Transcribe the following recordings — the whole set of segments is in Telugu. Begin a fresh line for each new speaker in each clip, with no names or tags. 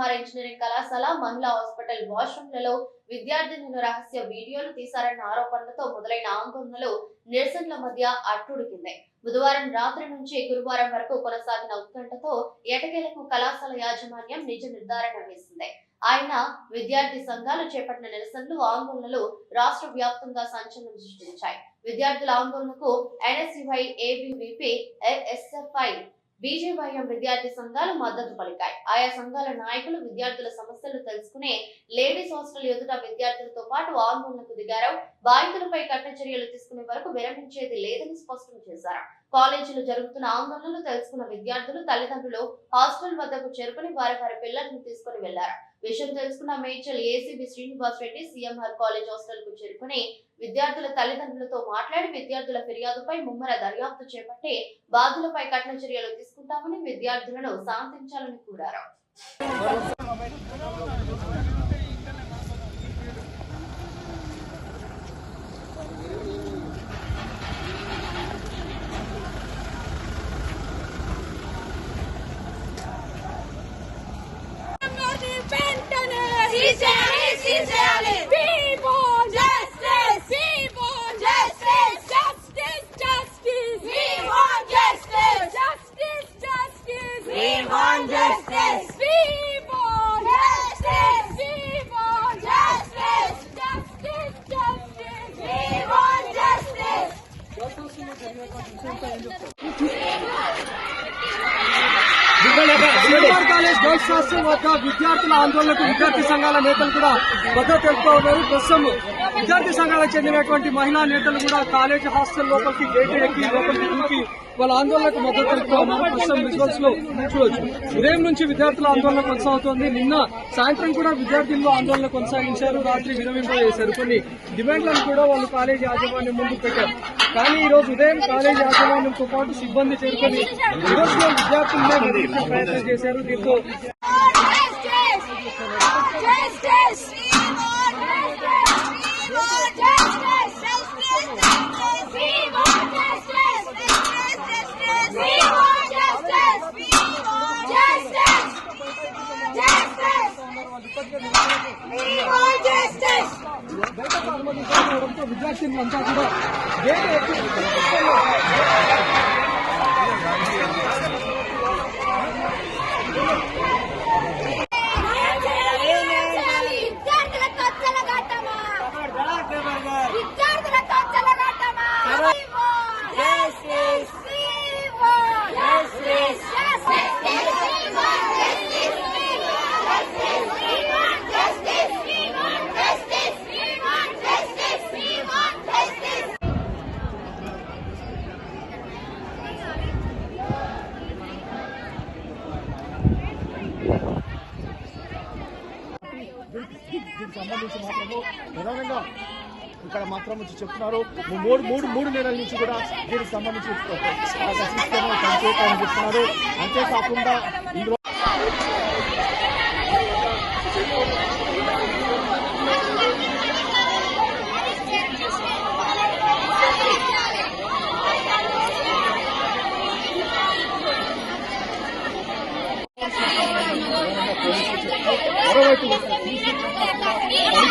నరసింహార ఇంజనీరింగ్ కళాశాల మహిళా హాస్పిటల్ వాష్రూమ్లలో విద్యార్థినుల రహస్య వీడియోలు తీశారన్న ఆరోపణలతో మొదలైన ఆందోళనలు నిరసనల మధ్య అట్టుడికింది. బుధవారం రాత్రి నుంచి గురువారం వరకు కొనసాగిన ఉత్కంఠతో ఎటకేలకు కళాశాల యాజమాన్యం నిజ నిర్ధారణ వేసింది. ఆయన విద్యార్థి సంఘాలు చేపట్టిన నిరసనలు ఆందోళనలు రాష్ట్ర వ్యాప్తంగా సంచలనం సృష్టించాయి. విద్యార్థుల ఆందోళనకు ఎన్ఎస్యుఐ ఏబీవీపీ ఎస్ఎఫ్ఐ బీజేవైఎం విద్యార్థి సంఘాలు మద్దతు పలికాయి. ఆయా సంఘాల నాయకులు విద్యార్థుల సమస్యలు తెలుసుకునే లేడీస్ హాస్టల్ ఎదుట విద్యార్థులతో పాటు ఆందోళనకు దిగారు. బాధితులపై కఠిన చర్యలు తీసుకునే వరకు విరమించేది లేదని స్పష్టం చేశారు. కాలేజీలో జరుగుతున్న ఆందోళనలు తెలుసుకున్న విద్యార్థులు తల్లిదండ్రులు హాస్టల్ వద్దకు చేరుకుని వారి వారి పిల్లలను తీసుకుని వెళ్ళారు. విషయం తెలుసుకున్న Medchal ACB Srinivas Reddy CMR college హాస్టల్కు చేరుకుని విద్యార్థుల తల్లిదండ్రులతో మాట్లాడి విద్యార్థుల ఫిర్యాదుపై ముమ్మర దర్యాప్తు చేపట్టి బాధ్యులపై కఠిన చర్యలు తీసుకుంటామని విద్యార్థులను శాంతించాలని కోరారు.
Justice
కాలేజ్ గర్ల్స్ హాస్టల్ వద్ద విద్యార్థుల ఆందోళనకు విద్యార్థి సంఘాల నేతలు కూడా భద్రత తెలుపుతూ ఉన్నారు. ప్రస్తుతం విద్యార్థి సంఘాలకు చెందినటువంటి మహిళా నేతలు కూడా కాలేజ్ హాస్టల్ లోపలికి గేట్ ఎక్కి లోపలికి దూకి వాళ్ళ ఆందోళనకు మద్దతు తెలుపుతూ ప్రస్తుతం విజువల్స్లో చూడొచ్చు. ఉదయం నుంచి విద్యార్థుల ఆందోళన కొనసాగుతోంది. నిన్న సాయంత్రం కూడా విద్యార్థులు ఆందోళన కొనసాగించారు. రాత్రి విరమింపజేశారు. కొన్ని డిమాండ్లను కూడా వాళ్ళు కాలేజీ యాజమాన్యం ముందు పెట్టారు. కానీ ఈ రోజు ఉదయం కాలేజీ యాజమాన్యంతో పాటు సిబ్బంది చేరుకొని రివర్స్ విద్యార్థులనే ప్రయత్నం చేశారు. దీంతో
సంబంధించి మాత్రము ప్రధానంగా ఇక్కడ మాత్రం వచ్చి చెప్తున్నారు. మూడు మూడు మూడు నెలల నుంచి కూడా దీనికి సంబంధించి ఆ చెప్తున్నారు. అంతేకాకుండా ఇందులో మరోవైపు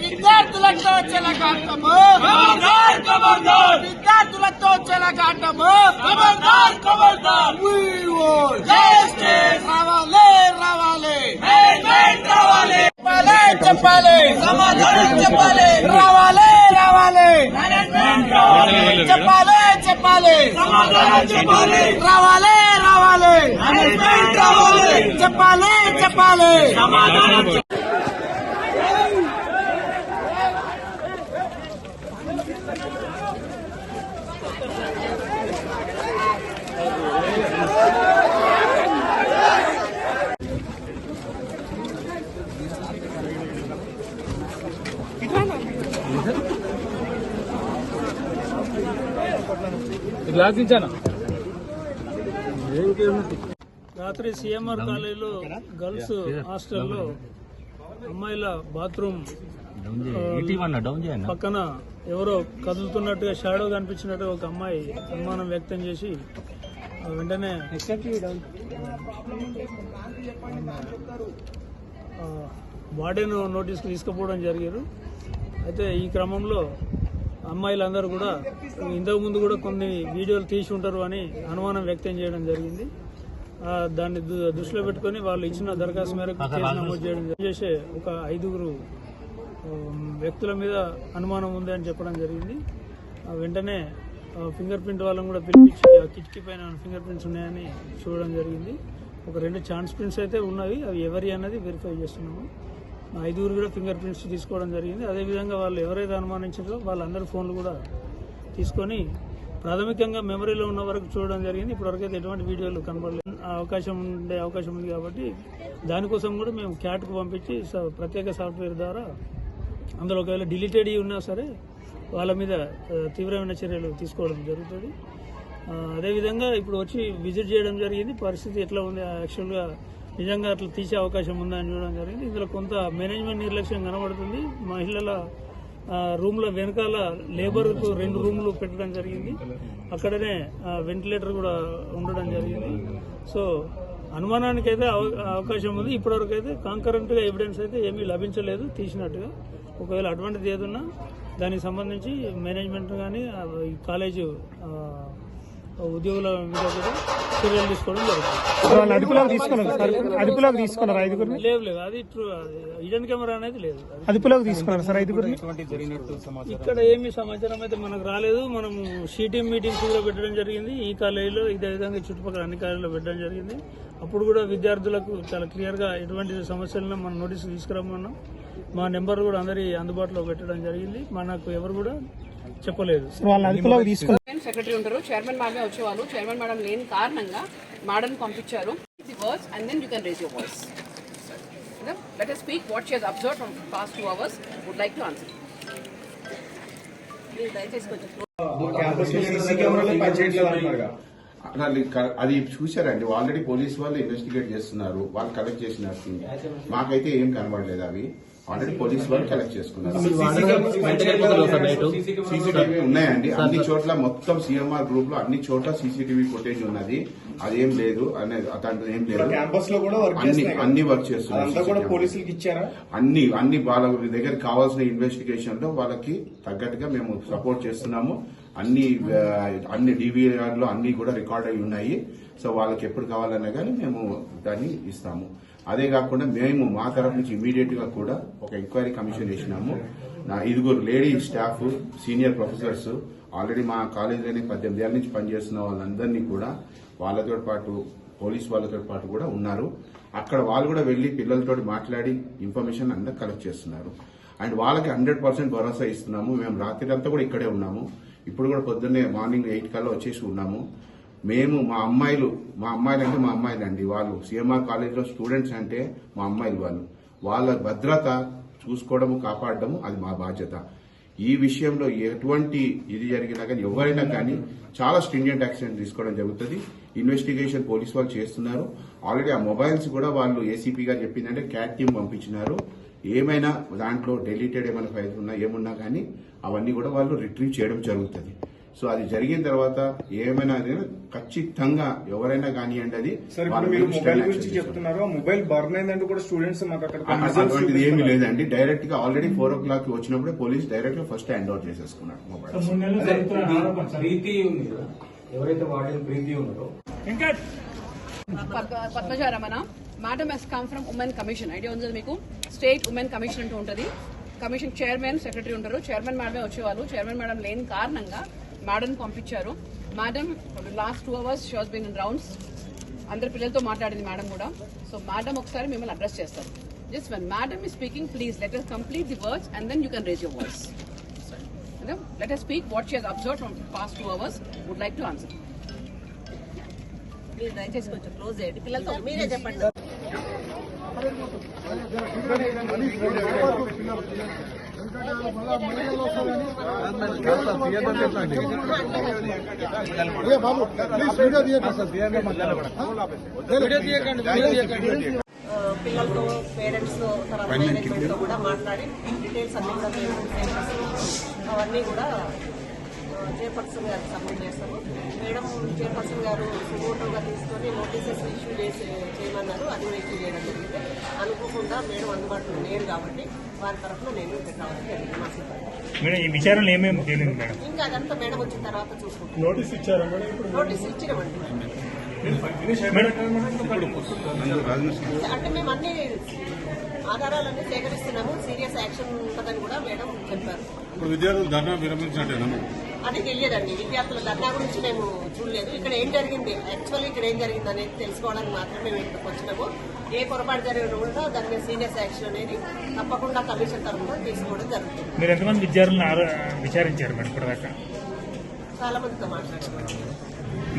విద్యార్థులతో ఎందుకంటే మూడు నెలల నుంచి పని చేయట్లేదు. సిబ్బంది చెప్తున్నారు.
విద్యార్థులతో చెలగాటము విద్యార్థులతో రావాలి రావాలి. చెప్పాలి చెప్పాలి. సమాధానం చెప్పాలి రావాలి రావాలి. చెప్పాలి చెప్పాలి. రావాలి రావాలి. చెప్పాలి చెప్పాలి.
గ్లాస్ ఇచ్చాను
రాత్రి సిఎంఆర్ కాలేజీలో గర్ల్స్ హాస్టల్లో అమ్మాయిల బాత్రూమ్ పక్కన ఎవరో కదులుతున్నట్టుగా షాడో కనిపించినట్టుగా ఒక అమ్మాయి అనుమానం వ్యక్తం చేసి వెంటనే ఆ, వార్డెన్ నోటీస్కి తీసుకుపోవడం జరిగారు అయితే ఈ క్రమంలో అమ్మాయిలందరూ కూడా ఇంతకు ముందు కూడా కొన్ని వీడియోలు తీసి ఉంటారు అని అనుమానం వ్యక్తం చేయడం జరిగింది. దాన్ని దు- దృష్టిలో పెట్టుకొని వాళ్ళు ఇచ్చిన దరఖాస్తు మేరకు కేసు నమోదు చేయడం. చేసే ఒక ఐదుగురు వ్యక్తుల మీద అనుమానం ఉంది అని చెప్పడం జరిగింది. ఆ, వెంటనే ఫింగర్ ప్రింట్ వాళ్ళని కూడా పిలిపించి ఆ కిటికీ పైన ఫింగర్ ప్రింట్స్ ఉన్నాయని చూడడం జరిగింది. ఒక రెండు ఛాన్స్ ప్రింట్స్ అయితే ఉన్నవి. అవి ఎవరి అన్నది వెరిఫై చేస్తున్నాము. ఐదుగురు కూడా ఫింగర్ ప్రింట్స్ తీసుకోవడం జరిగింది. అదేవిధంగా వాళ్ళు ఎవరైతే అనుమానించారో వాళ్ళందరి ఫోన్లు కూడా తీసుకొని ప్రాథమికంగా మెమరీలో ఉన్న వరకు చూడడం జరిగింది. ఇప్పటివరకు అయితే ఎటువంటి వీడియోలు కనబడలేదు. అవకాశం ఉండే అవకాశం ఉంది కాబట్టి దానికోసం కూడా మేము క్యాట్కు పంపించి స- ప్రత్యేక సాఫ్ట్వేర్ ద్వారా అందులో ఒకవేళ డిలీటెడ్ ఉన్నా సరే వాళ్ళ మీద తీవ్రమైన చర్యలు తీసుకోవడం జరుగుతుంది. అదేవిధంగా ఇప్పుడు వచ్చి విజిట్ చేయడం జరిగింది. పరిస్థితి ఎట్లా ఉంది? యాక్చువల్గా నిజంగా అట్లా తీసే అవకాశం ఉందా అని చూడడం జరిగింది. ఇందులో కొంత మేనేజ్మెంట్ నిర్లక్ష్యం కనబడుతుంది. మహిళల రూమ్ల వెనకాల లేబర్కు రెండు రూములు పెట్టడం జరిగింది. అక్కడనే వెంటిలేటర్ కూడా ఉండడం జరిగింది. సో అనుమానానికి అయితే అవ- అవకాశం ఉంది. ఇప్పటివరకు అయితే కాంకరెంట్గా ఎవిడెన్స్ అయితే ఏమీ లభించలేదు. తీసినట్టుగా. ఒకవేళ అటువంటిది ఏదన్నా దానికి సంబంధించి మేనేజ్మెంట్ కానీ ఈ కాలేజు ఉద్యోగుల మీద కూడా చర్యలు తీసుకోవడం జరుగుతుంది.
అదుపులోకి తీసుకున్నారు. సార్ అదుపులోకి తీసుకున్నారు ఐదుగురిని?
లేదు లేదు. అది ఇడెన్ కెమెరా అనేది లేదు. అది
అదుపులోకి తీసుకున్నారు సార్ ఐదుగురిని?
ఇక్కడ ఏమి సమాచారం అయితే మనకు రాలేదు. మనము షీటీం మీటింగ్స్ కూడా పెట్టడం జరిగింది. ఈ కాలేజీలో ఇదే విధంగా చుట్టుపక్కల అన్ని కాలేజీలో పెట్టడం జరిగింది. అప్పుడు కూడా విద్యార్థులకు చాలా క్లియర్గా ఎటువంటి సమస్యలను మనం నోటీస్ తీసుకురమ్మన్నాం. మా నెంబర్ కూడా అందరి అందుబాటులో పెట్టడం జరిగింది. మనకు ఎవరు కూడా చెప్పలేదు.
సెక్రటరీ ఉంటారు. చైర్మన్ మేడమే వచ్చేవాళ్ళు. చైర్మన్ మేడం లేని కారణంగా మేడం పంపించారు. The words and then you can raise your voice let us speak what she has observe from past two hours would like to answer దయచేసి కొంచెం
అది చూశారండి. ఆల్రెడీ పోలీస్ వాళ్ళు ఇన్వెస్టిగేట్ చేస్తున్నారు. వాళ్ళు కలెక్ట్ చేసినారు మాకైతే ఏం కనబడలేదు అవి. ఆల్రెడీ పోలీస్ వాళ్ళు కలెక్ట్ చేసుకున్నారు. సీసీటీవీ ఉన్నాయండి. అన్ని చోట్ల మొత్తం సిఎంఆర్ గ్రూప్లో అన్ని చోట్ల సీసీటీవీ ఫుటేజ్ ఉన్నది. అదేం లేదు. అనేది అట్లాంటిది ఏం లేదు.
క్యాంపస్లో కూడా వర్క్
అన్ని? అన్ని వర్క్ చేస్తున్నారు
పోలీసులకి ఇచ్చారా?
అన్ని అన్ని వాళ్ళ దగ్గర కావాల్సిన ఇన్వెస్టిగేషన్లో వాళ్ళకి తగ్గట్టుగా మేము సపోర్ట్ చేస్తున్నాము. అన్ని అన్ని డివిఆర్లో అన్ని కూడా రికార్డ్ అయి ఉన్నాయి. సో వాళ్ళకి ఎప్పుడు కావాలన్నా కానీ మేము దాన్ని ఇస్తాము. అదే కాకుండా మేము మా తరఫు నుంచి ఇమీడియట్గా కూడా ఒక ఎంక్వైరీ కమిషన్ చేసినాము. నా ఐదుగురు lady staff senior professors already మా కాలేజీలోనే పద్దెనిమిది ఏళ్ళ నుంచి పనిచేస్తున్న వాళ్ళందరినీ కూడా వాళ్ళతో పాటు పోలీస్ వాళ్ళతో పాటు కూడా ఉన్నారు. అక్కడ వాళ్ళు కూడా వెళ్ళి పిల్లలతో మాట్లాడి ఇన్ఫర్మేషన్ అంతా కలెక్ట్ చేస్తున్నారు. అండ్ వాళ్ళకి హండ్రెడ్ పర్సెంట్ భరోసా ఇస్తున్నాము. మేము రాత్రి అంతా కూడా ఇక్కడే ఉన్నాము. ఇప్పుడు కూడా పొద్దున్నే మార్నింగ్ ఎయిట్ కల్లా వచ్చేసి ఉన్నాము. మేము మా అమ్మాయిలు మా అమ్మాయిలు అంటే మా అమ్మాయిలు అండి వాళ్ళు. సిఎంఆర్ కాలేజ్లో స్టూడెంట్స్ అంటే మా అమ్మాయిలు వాళ్ళు. వాళ్ళ భద్రత చూసుకోవడము కాపాడడము అది మా బాధ్యత. ఈ విషయంలో ఎటువంటి ఇది జరిగినా కానీ ఎవరైనా కానీ చాలా స్ట్రింజెంట్ యాక్షన్ తీసుకోవడం జరుగుతుంది. ఇన్వెస్టిగేషన్ పోలీస్ వాళ్ళు చేస్తున్నారు. ఆల్రెడీ ఆ మొబైల్స్ కూడా వాళ్ళు ఏసీపీ గారు చెప్పిందంటే క్యాట్ టీమ్ పంపించినారు. ఏమైనా దాంట్లో డెలీటెడ్ ఏమైనా ఫైల్స్ ఉన్నా ఏమున్నా కానీ అవన్నీ కూడా వాళ్ళు రిట్రీవ్ చేయడం జరుగుతుంది. సో అది జరిగిన తర్వాత ఏమైనా ఖచ్చితంగా ఎవరైనా కానివ్వండి అది
మొబైల్ గురించి చెప్తున్నారు. ఆ మొబైల్ బర్న్ అయిందంటూ కూడా స్టూడెంట్స్ మాకు అక్కడ
అటువంటిది ఏమీ లేదండి. డైరెక్ట్గా ఆల్రెడీ ఫోర్ ఓ క్లాక్ వచ్చినప్పుడే పోలీస్ డైరెక్ట్గా ఫస్ట్ హ్యాండ్ అవుట్ చేసేసుకున్నారు మొబైల్
ప్రీతి ఉంది కదా? ఎవరైతే వాడిన ప్రీతి ఉన్నారో
Padmaja Ramana madam has come from women commission idea ఉంది మీకు? స్టేట్ ఉమెన్ కమిషన్ అంటూ ఉంటుంది. కమిషన్ చైర్మన్ సెక్రటరీ ఉంటారు. చైర్మన్ మేడమే వచ్చేవాళ్ళు. చైర్మన్ మేడం లేని కారణంగా మేడం పంపించారు madam last two hours she has been in rounds అందరి పిల్లలతో మాట్లాడింది మేడం కూడా సో మేడం ఒకసారి మిమ్మల్ని అడ్రస్ చేస్తారు జస్ట్ వన్ మేడం ఈ speaking please let us complete the words and then you can raise your voice let us speak what she has observe from past two hours would like to answer please దయచేసి కొంచెం క్లోజ్ చేయండి పిల్లలతో మీరే చెప్పండి
పిల్లలతో పేరెంట్స్ తర్వాత మేనేజ్మెంట్తో కూడా మాట్లాడి డీటెయిల్స్ అన్ని కూడా అవన్నీ కూడా చైర్పర్సన్ గారికి సబ్మిట్ చేస్తాము మేడం చైర్పర్సన్ గారు సుమోటోగా తీసుకొని నోటీసెస్ ఇష్యూ చేసి చేయమన్నారు అది కూడా ఇష్యూ చేయడం జరిగింది అనుకోకుండా మేడం అందుబాటులో లేరు కాబట్టి వారి తరఫున నేను ఇక్కడ రావడం మా సిబ్బంది
మేడం ఈ విచారణలో ఏమేమి తేలింది మేడం?
ఇంకా అదంతా మేడం వచ్చిన తర్వాత చూసుకుంటాం.
నోటీస్ ఇచ్చారా మేడం ఇప్పుడు?
నోటీస్ ఇచ్చినామండి అంటే మేము అన్ని ఆధారాలన్నీ సేకరిస్తున్నాము సీరియస్ యాక్షన్ ఉంటుందని కూడా మేడం చెప్పారు.
ఇప్పుడు విద్యార్థులు ధర్నా విరమించినట్టేనా
అది తెలియదండి. విద్యార్థుల ధర్నా గురించి మేము చూడలేదు. ఇక్కడ ఏం జరిగింది? యాక్చువల్లీ ఇక్కడ ఏం జరిగింది అనేది తెలుసుకోవడానికి మాత్రమే మేము ఇక్కడికి వచ్చినాము. ఏ పొరపాటు జరిగిన కూడా దాని మీద సీరియస్ యాక్షన్ అనేది తప్పకుండా కమిషన్ తరఫున తీసుకోవడం జరుగుతుంది.
మీరు ఎంతమంది విద్యార్థులను విచారించారు మేడం ఇప్పటిదాకా?
చాలా మందితో మాట్లాడాము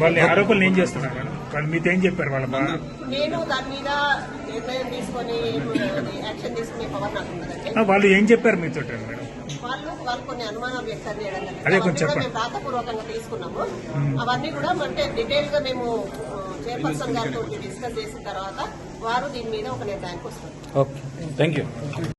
వాళ్ళ ఆరోపణలు ఏం చేస్తున్నారు మేడం? వాళ్ళు మీతో ఏం చెప్పారు వాళ్ళ బాధ?
నేను దాని మీద నిర్ణయం తీసుకొని యాక్షన్ తీసుకునే పవర్ నాకు ఉన్నదండి
వాళ్ళు ఏం చెప్పారు మీతో మేడం?
వాళ్ళు వాళ్ళు కొన్ని అనుమానాలు వ్యక్తం చేయడం జరిగింది. మేము రాతపూర్వకంగా తీసుకున్నాము. అవన్నీ కూడా అంటే డీటెయిల్గా మేము చైర్పర్సన్ గారితో డిస్కస్ చేసిన తర్వాత వారు దీని మీద ఒక నిర్ణయానికి వస్తారు.
ఓకే. Thank you